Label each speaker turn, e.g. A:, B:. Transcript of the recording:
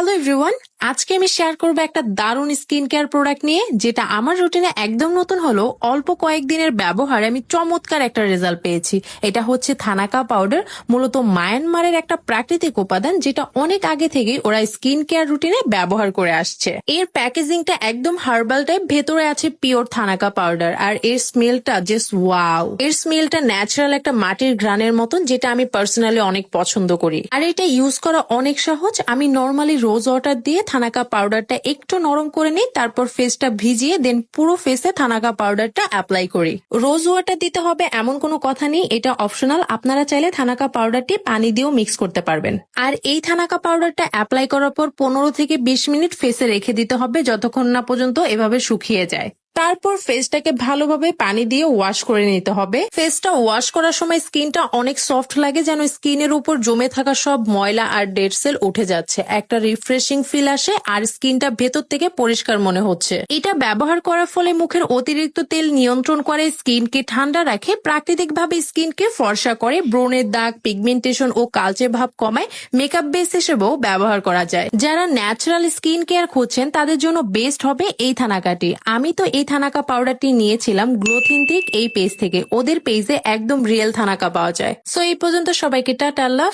A: Hello everyone, আজকে আমি share করব একটা দারুণ স্কিন কেয়ার প্রোডাক্ট নিয়ে, যেটা আমার রুটিনে একদম নতুন হলো অল্প কয়েকদিনের ব্যবহারে আমি চমৎকার একটা রেজাল্ট পেয়েছি। এটা হচ্ছে থানাকা পাউডার মূলত মায়ানমারের একটা প্রাকৃতিক উপাদান যেটা অনেক আগে থেকেই ওরা স্কিন কেয়ার রুটিনে ব্যবহার করে আসছে। এর প্যাকেজিংটা একদম হার্বাল টাইপ ভেতরে আছে পিওর থানাকা পাউডার আর এর স্মেলটা জাস্ট ওয়াও এর স্মেলটা ন্যাচারাল একটা মাটির ঘ্রাণের মতন, যেটা আমি পার্সোনালি অনেক পছন্দ করি। আর এটা ইউজ করা অনেক সহজ, আমি নর্মালি রোজ ওয়াটার দিয়ে থানাকা পাউডারটা একটু নরম করে নিই, তারপর ফেসটা ভিজিয়ে দেন পুরো ফেসে থানাকা পাউডারটা অ্যাপ্লাই করি। রোজ ওয়াটার দিতে হবে এমন কোনো কথা নেই, এটা অপশনাল আপনারা চাইলে থানাকা পাউডারটি পানি দিয়েও মিক্স করতে পারবেন। আর এই থানাকা পাউডারটা অ্যাপ্লাই করার পর পনেরো থেকে বিশ মিনিট ফেসে রেখে দিতে হবে, যতক্ষণ না পর্যন্ত এভাবে শুকিয়ে যায়। তারপর ফেসটাকে ভালোভাবে পানি দিয়ে ওয়াশ করে নিতে হবে। ফেসটা ওয়াশ করার সময় স্কিনটা অনেক সফট লাগে, যেন স্কিনের উপর জমে থাকা সব ময়লা আর ডেড সেল উঠে যাচ্ছে। একটা রিফ্রেশিং ফিল আসে আর স্কিনটা ভেতর থেকে পরিষ্কার মনে হচ্ছে। এটা ব্যবহার করার ফলে মুখের অতিরিক্ত তেল নিয়ন্ত্রণ করে, স্কিনকে ঠান্ডা রাখে, প্রাকৃতিকভাবে স্কিনকে ফর্সা করে, ব্রণের দাগ পিগমেন্টেশন ও কালচে ভাব কমায় মেকআপ বেস হিসেবেও ব্যবহার করা যায়। যারা ন্যাচারাল স্কিন কেয়ার খুঁজছেন, তাদের জন্য বেস্ট হবে এই থানাকাটি আমি তো এই থানাকা পাউডারটি নিয়েছিলাম গ্লোথিন্টিক এই পেজ থেকে। ওদের পেজে একদম রিয়েল থানাকা পাওয়া যায়। সো এই পর্যন্ত সবাইকে টাটা, আল্লাহ